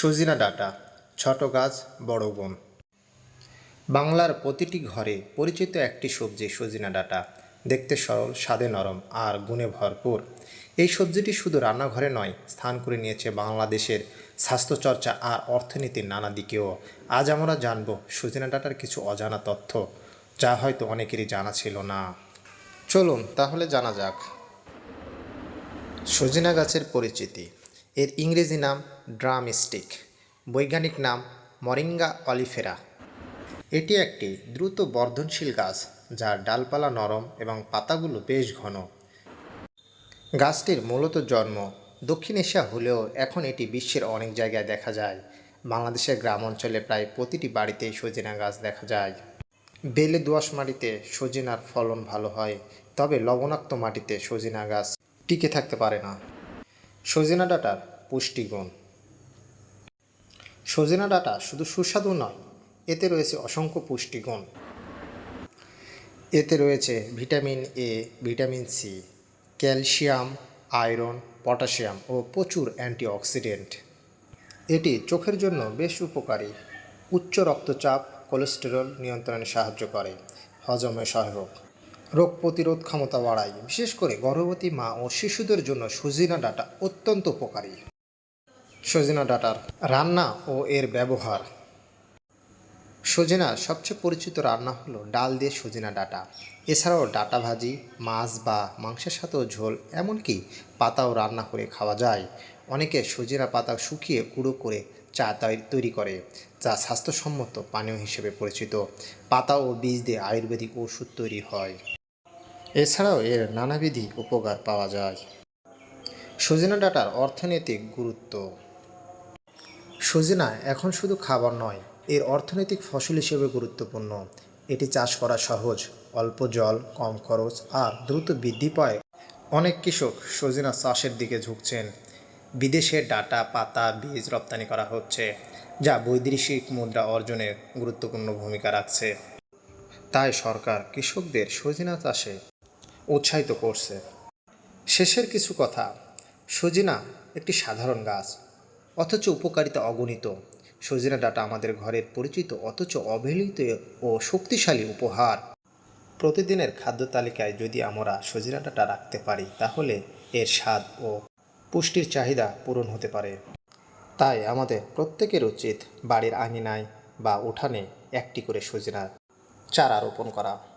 সজিনা ডাঁটা, ছোট গাছ, বড় গুণ বাংলার প্রতিটি ঘরে পরিচিত একটি সবজি সজিনা ডাঁটা। দেখতে সরল, স্বাদে নরম আর গুণে ভরপুর। এই সবজিটি শুধু রান্নাঘরে নয়, স্থান করে নিয়েছে বাংলাদেশের স্বাস্থ্যচর্চা আর অর্থনীতির নানা দিকেও। আজ আমরা জানব সজিনা ডাঁটার কিছু অজানা তথ্য, যা হয়তো অনেকেরই জানা ছিল না। চলুন তাহলে জানা যাক। সজিনা গাছের পরিচিতি। এর ইংরেজি নাম ড্রাম স্টিক বৈজ্ঞানিক নাম মরিঙ্গা অলিফেরা। এটি একটি দ্রুত বর্ধনশীল গাছ যার ডালপালা নরম এবং পাতাগুলো বেশ ঘন। গাছটির মূলত জন্ম দক্ষিণ এশিয়া হলেও এখন এটি বিশ্বের অনেক জায়গায় দেখা যায়। বাংলাদেশের গ্রাম অঞ্চলে প্রায় প্রতিটি বাড়িতেই সজিনা গাছ দেখা যায়। বেলে দোআঁশ মাটিতে সজিনার ফলন ভালো হয়, তবে লবণাক্ত মাটিতে সজিনা গাছ টিকে থাকতে পারে না। সজিনা ডাটার পুষ্টিগুণ। সজিনা ডাটা শুধু সুস্বাদু নয়, এতে রয়েছে অসংখ্য পুষ্টিগুণ। এতে রয়েছে vitamin A vitamin C calcium, iron, potassium ও প্রচুর অ্যান্টিঅক্সিডেন্ট। এটি চোখের জন্য বেশ উপকারী। উচ্চ রক্তচাপ, কোলেস্টেরল নিয়ন্ত্রণে সাহায্য করে। হজমে সহায়ক। রোগ প্রতিরোধ ক্ষমতা বাড়ায়। বিশেষ করে গর্ভবতী মা ও শিশুদের জন্য সজিনা ডাটা অত্যন্ত উপকারী। সজিনা ডাঁটার রান্না ও এর ব্যবহার। সজিনার সবচেয়ে পরিচিত রান্না হলো ডাল দিয়ে সজিনা ডাটা। এছাড়াও ডাঁটা ভাজি, মাছ বা মাংসের সাথেও ঝোল, এমনকি পাতাও রান্না করে খাওয়া যায়। অনেকে সজিনা পাতা শুকিয়ে গুঁড়ো করে চা তৈরি করে, যা স্বাস্থ্যসম্মত পানীয় হিসেবে পরিচিত। পাতা ও বীজ দিয়ে আয়ুর্বেদিক ওষুধ তৈরি হয়। এছাড়াও এর নানাবিধি উপকার পাওয়া যায়। সজিনা ডাটার অর্থনৈতিক গুরুত্ব। সজিনা এখন শুধু খাবার নয়, এর অর্থনৈতিক ফসল হিসেবে গুরুত্বপূর্ণ। এটি চাষ করা সহজ, অল্প জল, কম খরচ আর দ্রুত বৃদ্ধি পায়। অনেক কৃষক সজিনা চাষের দিকে ঝুঁকছেন। বিদেশে ডাটা, পাতা, বীজ রপ্তানি করা হচ্ছে, যা বৈদেশিক মুদ্রা অর্জনের গুরুত্বপূর্ণ ভূমিকা রাখছে। তাই সরকার কৃষকদের সজিনা চাষে উৎসাহিত করছে। শেষের কিছু কথা। সজিনা একটি সাধারণ গাছ। অথচ উপকারিতা অগণিত। সজিনা ডাটা আমাদের ঘরের পরিচিত, অথচ অবহেলিত ও শক্তিশালী উপহার। প্রতিদিনের খাদ্য তালিকায় যদি আমরা সজিনা ডাটা রাখতে পারি, তাহলে এর স্বাদ ও পুষ্টির চাহিদা পূরণ হতে পারে। তাই আমাদের প্রত্যেকের উচিত বাড়ির আঙিনায় বা উঠানে একটি করে সজিনা চারা রোপণ করা।